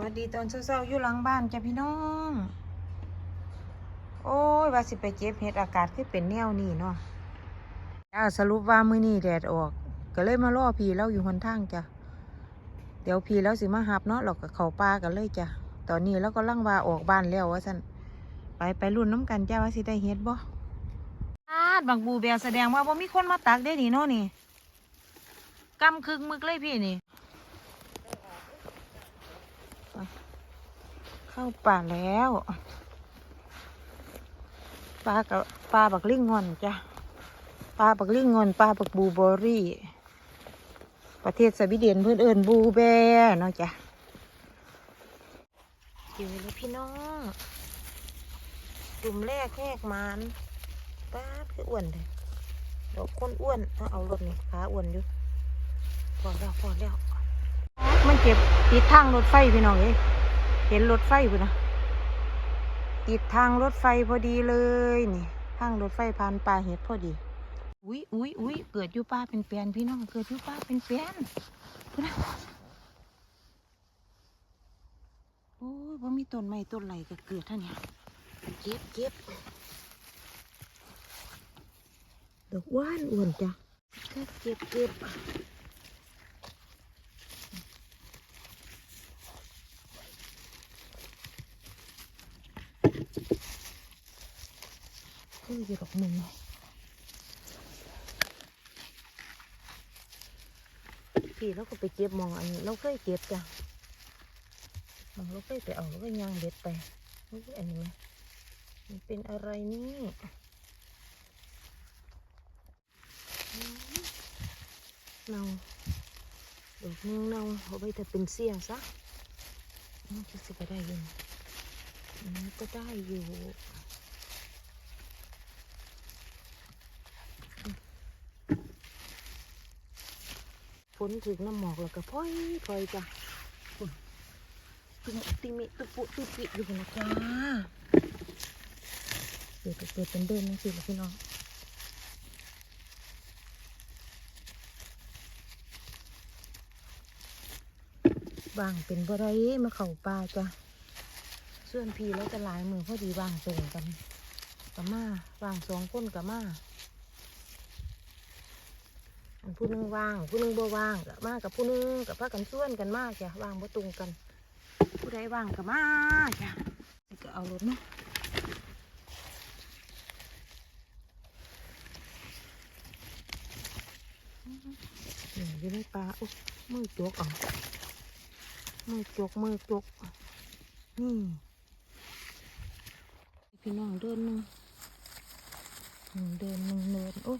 วัสดีตอนเช้าๆอยู่หลังบ้านจ้ะพี่น้อง โอ้ยว่าสิไปเจ็บเห็ดอากาศคือเป็นแนวนี้เนาะจ้าสรุปว่ามื้อนี้แดดออก ก็เลยมารอพี่เราอยู่หนทางจ้ะ เดี๋ยวพี่แล้วสิมาหับเนาะเราก็เขาป่ากันเลยจ้ะ ตอนนี้เราก็ลังว่าออกบ้านแล้วว่าสันไปไปรุ่นน้ำกันจ้าว่าสิได้เห็ดบ่อาดบางบูแบวแสดงว่าบ่มีคนมาตักได้นี่เนาะนี่กำคึกมึกเลยพี่นี่ เข้าป่าแล้วปลากับปลาบักลิงงอนจ้ะปลาบักลิงงอนปลาบักบูเบอรี่ ประเทศสวีเดนเพื่อนเอิญบูแบเนาะจ้ะอยู่เลยพี่น้องกลุ่มแรกแหกมันป้าคืออ้วนเลยดอกคนอ้วนเอาเอารถนี่ขาอ้วนอยู่พอแล้วพอแล้วมันเจ็บติดทางรถไฟพี่น้องเอ้ เห็นรถไฟพุ่นนะติดทางรถไฟพอดีเลยนี่ทางรถไฟผ่านป่าเห็ดพอดี อุ้ยอุ้ยอุ้ยเกิดอยู่ป่าเป็นแปลนพี่น้องเกิดอยู่ป่าเป็นแปลนพุ่นนะโอ้ยว่ามีต้นไม้ต้นไหลก็เกิดท่าเนี่ยเก็บเก็บดอกว่านอ้วนจ้ะก็เก็บเก็บ คืออยู่ดอกหนึ่งพี่เราก็ไปเก็บมองอันเราเคยเก็บจ้ะมองเราเคยไปเอาแล้วก็ย่างเบ็ดไปนี่อันนี้ไหมมันเป็นอะไรนี่เนาดอกนึงเนาเอาไปแต่เป็นเสี้ยซะนี่จะสิก็ได้ยินอันนี้ก็ได้อยู่ ฝนถึงน้ำหมอกแล้วก็พ่อยพ่อยจ้ะตุมติมิตุปุตุปิอยู่นะจ้าเกิดก็เกิดเป็นเดินนั่นสิพี่น้องบางเป็นบ่ได้มาเข่าปลาจ้ะส่วนพีแล้วจะหลายมือพอดีบางตรงกันกับมาบางสองคนกับมา อันผู้หนึงว่าง ผู้หนึงบ่ว่างกับมากับผู้หนึงกับพากันส่วนกันมากจ้ะว่างบ่ตรงกัน ผู้ใดว่างกับมาจ้ะก็เอารถเนาะนี่อยู่ในป่าอุ๊ยมือจกเอามือจกมือจกนี่พี่น้องเดินหนึ่งเดินหนึ่งเดินโอ้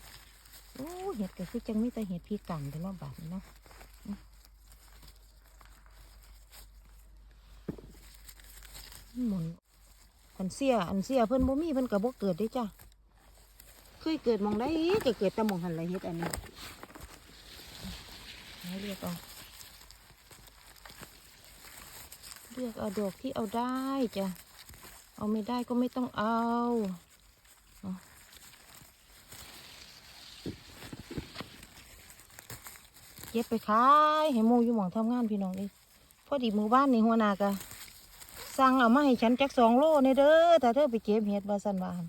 โอ้เห็ดก็คือจังมีแต่เห็ดพี่กันแต่เนาะบาดนี้เนาะอืมหมุนอันเสียอันเสียเพิ่นบ่มีเพิ่นก็บ่เกิดเด้จ้ะเคยเกิดหมองได้ก็เกิดแต่หมองหันละเฮ็ดอันนี้ให้เรียกเอาเลือกเอาดอกที่เอาได้จ้ะเอาไม่ได้ก็ไม่ต้องเอา ก็บไปขายให้หมูอยู่หมองทำงานพี่น้องเลยพอดีหมู่บ้านนี่หัวหนากะสั่งเอามาให้ฉันจักสองโลในเด้อแต่เธอไปเก็บเห็ดบาสันบาน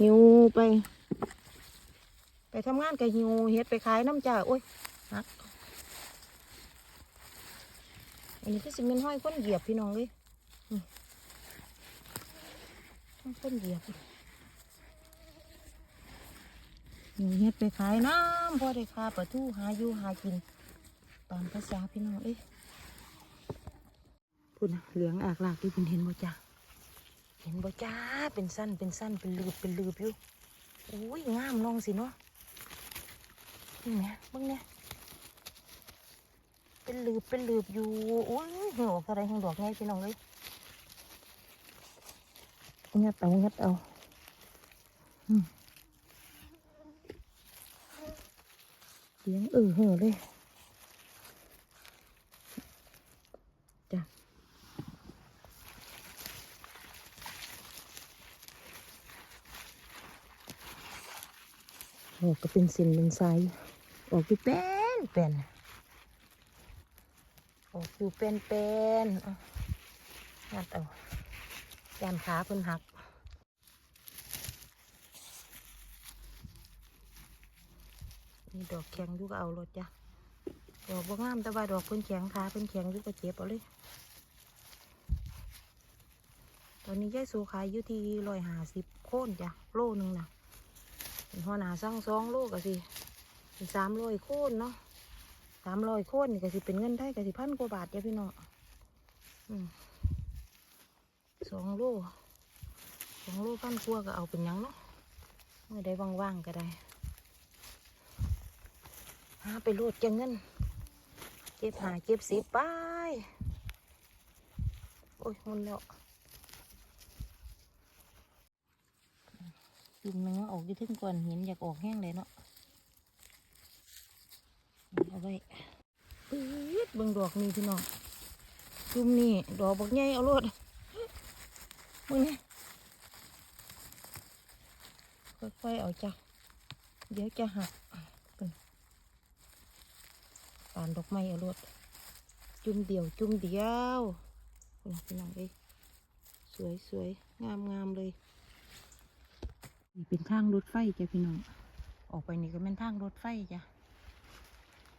หิวไป ไปทำงานกับหิวเห็ดไปขายน้ำจ่าโอ้ยหักอันนี้ก็สิเป็นห้อยคนเหยียบพี่น้องเลยนี่ห้อยคนเหยียบ หนูเฮ็ดไปขายน้ำพอได้ค่าปลาทูหาอยู่หากิน ตามภาษาพี่น้องเอ้ยพูดนะเหลืองอากลากที่เป็นเห็นบ่จ้าเห็นบ่จ้าเป็นสั้นเป็นสั้นเป็นลืบเป็นลืบอยู่โอ้ยงามน้องสิเนาะนี่แหมเบิ่งเนี่ยเป็นลืบเป็นลืบอยู่โอ้ยเหี่ยวอะไรแห่งดอกไงพี่น้องเอ้ยงัดเอางัดเอาอืม เลี้ยงเออเหอเลยจ้ะโอ้ก็เป็นส้นเป็นสายออกไปเป็นเป็นโอ้อยู่เป็นเป็นๆเอางัดเอายานขาเพิ่นหัก นี่ด อกแข็งอยู่ก็เอารถจ้ะดอกบ่งามแต่ว่าดอกเพิ่นแข็งขาเพิ่นแข็งอยู่ก็เจ็บเอาเลยตอนนี้ยายสูขายอยู่ที่ร้อยห้าสิบโค่นจ้ะโลหนึงนะเป็นหัวหน้าสั่งสองโลก็สิเป็นสามร้อยโค่นเนาะสามร้อยโค่นนี่ก็สิเป็นเงินได้ก็สิพันกว่าบาทจ้ะพี่น้องอืมสองโลสองโลพันกว่าก็เอาเป็นยังเนาะเมื่อได้ว่างๆก็ได้ หาไปรูดจังเงินเจ็บหาเจ็บสิบไป โอ้ยมุนแล้วจุ่มหนึงเอาออกอยี่ทึ่งก่อนเห็นอยากออกแห้งเลยเนาะเอาไว้ปื๊ดเบิ่งดอกนี่พี่น้องจุ่มนี่ดอกบักใหญ่เอารดมึงนี่ค่อยๆเอาจ้ะเดี๋ยวจะหัก ปานดอกไม้อรดจุ่มเดียว จุ่มเดียวคุณพี่น้องเอ้ยสวยสวยงามงามเลยนี่เป็นทางรถไฟจ้ะพี่น้องออกไปนี่ก็เป็นทางรถไฟจ้ะ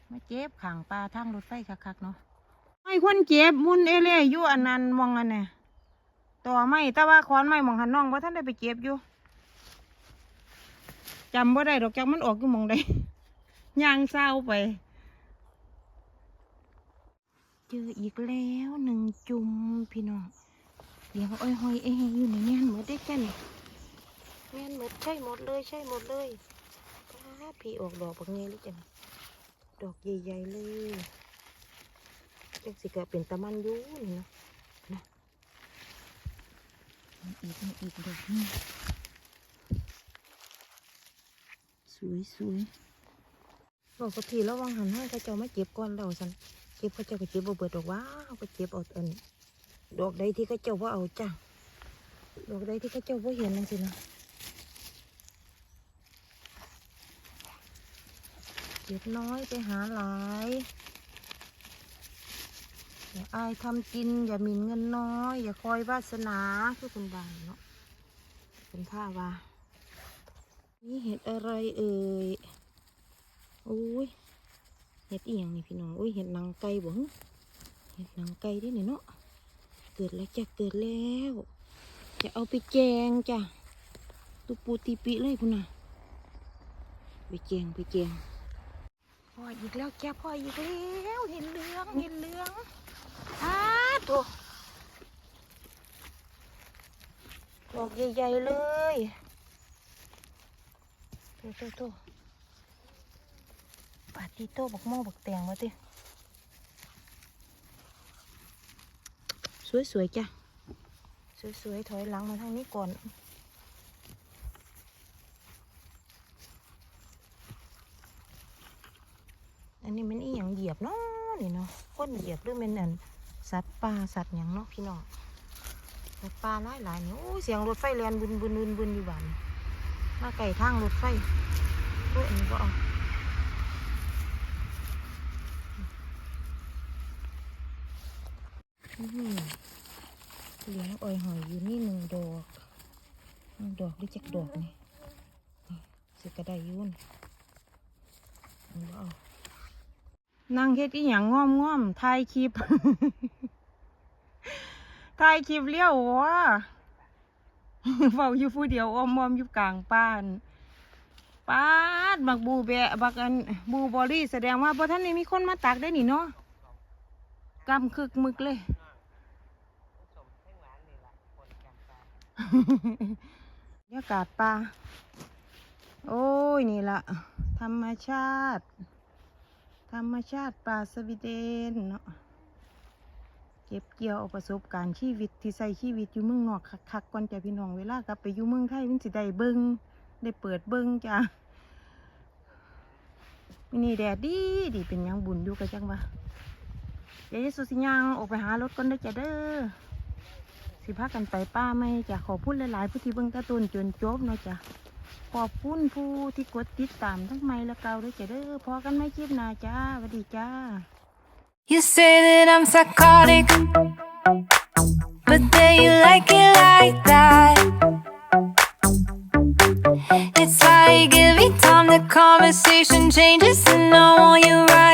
มาเจ็บขางปลาทางรถไฟคักๆเนาะไม่คนเจ็บมุนเอเล่ยู่อันนั้นมองอันเนี่ยต่อไม้แต่ว่าขอนไม้มองหันน้องว่าท่านได้ไปเจ็บอยู่จำว่าได้ดอกจักมันออกอยู่มองใดย่างเศร้าไป เจออีกแล้วหนึ่งจุ่มพี่น้องเดี๋ยวอ้อยหอยเองอยู่ในแม่นหมดได้แค่นี้แม่นหมดใช่หมดเลยใช่หมดเลยป้าดพี่ออกดอกแบบนี้หรือจังดอกใหญ่ๆเลยจังสิกะเป็นตะมันอยูนี่เนาะนะมีอีกมีอีกดอกนี่สวยสวยๆบอกกับพี่แล้ววางหันให้เขาเจ้ามาเก็บก่อนเราสันเก็บเขาเจ้าก็เก็บบ่เบิดดอกว้าวก็เก็บเอาอันดอกใดที่เขาเจ้าว่าเอาจ้ะดอกใดที่เขาเจ้าว่าเห็นนั่นสินะเก็บน้อยไปหาหลายอย่าอายทำกิน อย่าหมิ่นเงินน้อย อย่าคอยวาสนาคือคุณบานเนาะเป็นท่าว่านี่เห็ดอะไรเอ่ยโอ้ย เห็ดอีหยังนี่พี่น้องอุ้ยเห็ดนังไก่บ่เห็ดนังไก่เด้นี่เนาะเกิดแล้วจะเกิดแล้ว จะเอาไปแจงจ้ะตุปูตีปีเลยพุ่นน่ะไปแจงไปแจงพ่ออีกแล้วจ้ะพ่ออีกแล้วเห็นเหลืองเห็นเหลืองอ้าโถดอกใหญ่ๆเลยโตโตโต ปาติโต้บักโม่บักแตงมาติสวยๆจ้ะ สวยๆ ถอยหลังมาทางนี้ก่อน อันนี้มันอีหยังเหยียบเนาะนี่เนาะคนเหยียบหรือเป็นอันสัตว์ป่าสัตว์หยังเนาะพี่น้องสัตว์ป่าหลายๆนี่โอ้ยเสียงรถไฟแลนบุนบุนบุนบุนอยู่บ้านมาไก่ทางรถไฟโอ้ยอันนี้ก็เอา อื้อหือ เหลืองอ่อยหอยอยู่นี่หนึ่งดอกหนึ่งดอกหรือจักดอกนี่สิกระไดยุ่นเอานั่งเฮ็ดอีหยังง่อมง่อมถ่ายคลิปถ่ายคลิปเลี้ยววะเฝ้าอยู่ผู้เดียวอ้อมมอมอยู่กลางป่านป้าดบักบูแบะบักอันบูบอรี่แสดงว่าพอท่านนี้มีคนมาตักได้นี่เนาะกำคึกมึกเลย บรรยากาศป่า โอ้ย นี่ละธรรมชาติ ธรรมชาติป่าสวีเดนเนาะเก็บเกี่ยวเอาประสบการณ์ชีวิตที่ใส่ชีวิตอยู่เมืองนอกคักๆก่อนจ้ะพี่น้องเวลากลับไปอยู่เมืองไทยมันสิได้เบิงได้เปิดเบิ้งจ้ะมินี่แดดดีดีเป็นยังบุญอยู่กันจังวะเดี๋ยวจะสุสิยังออกไปหารถก่อนเด้จ้ะเด้อ สิพากันไปป้าไม่จะขอพูดหลายๆผู้ที่เบิ่งตะตุนจนจบเนาะจ้ะขอบคุณผู้ที่กดติดตามทั้งไม่และเกาด้วยจ้ะเด้อพอกันไม่คลิปหน้าจ้าสวัสดีจ้า You say that I'm psychotic But then you like it like that It's like every time the conversation changes and I want you right